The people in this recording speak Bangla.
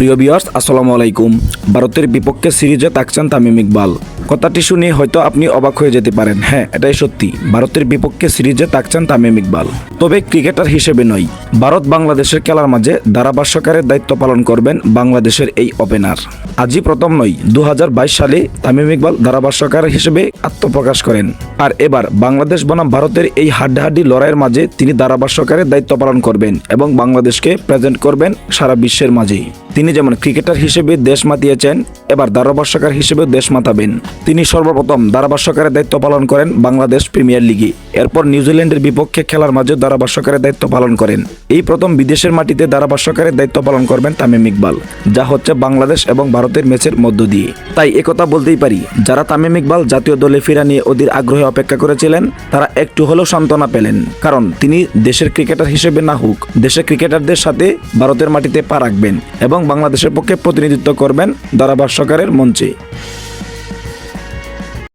প্রিয় বিয়ার্স আসসালামু আলাইকুম। ভারতের বিপক্ষে সিরিজে থাকছেন তামিম ইকবাল। কথাটি শুনে হয়তো আপনি অবাক হয়ে যেতে পারেন। হ্যাঁ এটাই সত্যি। ভারতের বিপক্ষে সিরিজে থাকছেন তামিম ইকবাল। তবে ক্রিকেটার হিসেবে নয়, ভারত বাংলাদেশের খেলার মাঝে ধারাভাষ্যকারের দায়িত্ব পালন করবেন বাংলাদেশের এই ওপেনার আজই প্রথম নয় দু সালে তামিম ইকবাল ধারাভাষ্যকার হিসেবে আত্মপ্রকাশ করেন। আর এবার বাংলাদেশ বনাম ভারতের এই হাড্ডাহাড্ডি লড়াইয়ের মাঝে তিনি ধারাভাষ্যকারের দায়িত্ব পালন করবেন এবং বাংলাদেশকে প্রেজেন্ট করবেন সারা বিশ্বের মাঝে তিনি যেমন ক্রিকেটার হিসেবে দেশ মাতিয়েছেন, এবার ধারাভাষ্যকার হিসেবে দেশ মাতাবেন। তিনি সর্বপ্রথম ধারাভাষ্যকারের দায়িত্ব পালন করেন বাংলাদেশ প্রিমিয়ার লিগে। এরপর নিউজিল্যান্ডের বিপক্ষে খেলার মাঝে ধারাভাষ্যকারের দায়িত্ব পালন করেন। এই প্রথম বিদেশের মাটিতে ধারাভাষ্যকারের দায়িত্ব পালন করবেন তামিম ইকবাল, যা হচ্ছে বাংলাদেশ এবং ভারতের ম্যাচের মধ্য দিয়ে। তাই একথা বলতেই পারি, যারা তামিম ইকবাল জাতীয় দলে ফেরা নিয়ে অধীর আগ্রহে অপেক্ষা করেছিলেন, তারা একটু হলেও সান্ত্বনা পেলেন। কারণ তিনি দেশের ক্রিকেটার হিসেবে না হোক, দেশের ক্রিকেটারদের সাথে ভারতের মাটিতে পা রাখবেন এবং বাংলাদেশের পক্ষে প্রতিনিধিত্ব করবেন ধারাভাষ্যকারের মঞ্চে।